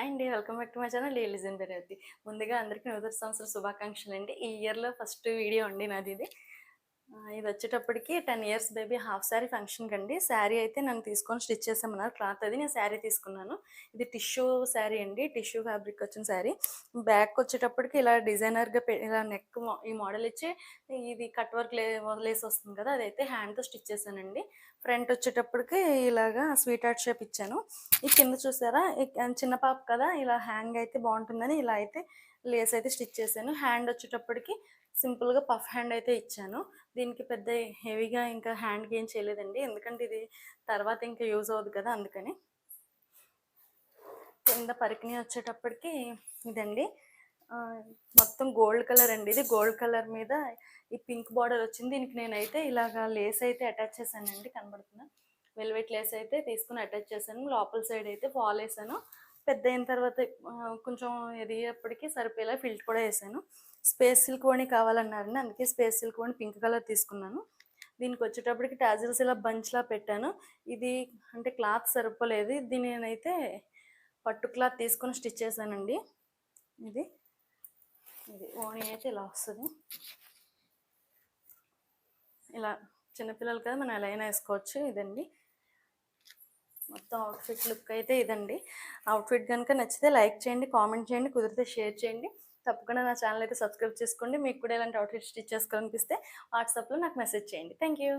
Hi అండి. Welcome back to my channel. లీలిజన్ బెరవతి. ముందుగా అందరికీ నూతన సంవత్సర శుభాకాంక్షలు అండి ఈ ఇయర్లో ఫస్ట్ వీడియో అండి నాది ఇది. ఇది వచ్చేటప్పటికి ten years baby half sari ఫంక్షన్కి అండి శారీ అయితే నన్ను తీసుకొని స్టిచ్ చేసామన్నారు. క్లాత్ అది నేను శారీ తీసుకున్నాను. ఇది టిష్యూ శారీ అండి. టిష్యూ ఫ్యాబ్రిక్ వచ్చిన శారీ బ్యాక్ వచ్చేటప్పటికి ఇలా డిజైనర్గా ఇలా నెక్ ఈ మోడల్ ఇచ్చి ఇది కట్ వర్క్ లే లేస్ వస్తుంది కదా అదైతే హ్యాండ్తో స్టిచ్ చేశానండి. ఫ్రంట్ వచ్చేటప్పటికి ఇలాగా స్వీట్ హార్ట్ షేప్ ఇచ్చాను. ఈ కింద చూసారా? చిన్న పాప కదా ఇలా హ్యాంగ్ అయితే బాగుంటుందని ఇలా అయితే లేస్ అయితే స్టిచ్ చేశాను. హ్యాండ్ వచ్చేటప్పటికి సింపుల్గా పఫ్ హ్యాండ్ అయితే ఇచ్చాను. దీనికి పెద్ద హెవీగా ఇంకా హ్యాండ్కి ఏం చేయలేదండి. ఎందుకంటే ఇది తర్వాత ఇంకా యూజ్ అవ్వదు కదా అందుకని. కింద పరికిణి వచ్చేటప్పటికి ఇదండి. మొత్తం గోల్డ్ కలర్ అండి ఇది. గోల్డ్ కలర్ మీద ఈ పింక్ బార్డర్ వచ్చింది. దీనికి నేనైతే ఇలాగా లేస్ అయితే అటాచ్ చేశానండి. కనబడుతుందా? వెల్వెట్ లేస్ అయితే తీసుకుని అటాచ్ చేశాను. లోపల సైడ్ అయితే ఫాల్ వేసాను పెద్ద అయిన తర్వాత కొంచెం ఎదిగేప్పటికి సరిపోయేలా ఫిల్ట్ కూడా వేసాను. స్పేస్ సిల్క్ ఓణి కావాలన్నారండి అందుకే స్పేస్ సిల్క్ ఓణి పింక్ కలర్ తీసుకున్నాను. దీనికి వచ్చేటప్పటికి టాజిల్స్ ఇలా బంచ్లా పెట్టాను. ఇది అంటే క్లాత్ సరిపోలేదు. దీన్ని నేనైతే పట్టు క్లాత్ తీసుకొని స్టిచ్ చేశానండి. ఇది ఇది ఓణి అయితే ఇలా వస్తుంది. ఇలా చిన్నపిల్లలు కదా మనం ఎలా అయినా వేసుకోవచ్చు ఇదండి. మొత్తం అవుట్ఫిట్ లుక్ అయితే ఇదండి. అవుట్ఫిట్ కనుక నచ్చితే లైక్ చేయండి కామెంట్ చేయండి కుదిరితే షేర్ చేయండి. తప్పకుండా నా ఛానల్ అయితే సబ్స్క్రైబ్ చేసుకోండి. మీకు కూడా ఇలాంటి అవుట్ఫిట్ స్టిచ్ చేసుకోవాలనిపిస్తే వాట్సాప్లో నాకు మెసేజ్ చేయండి. Thank you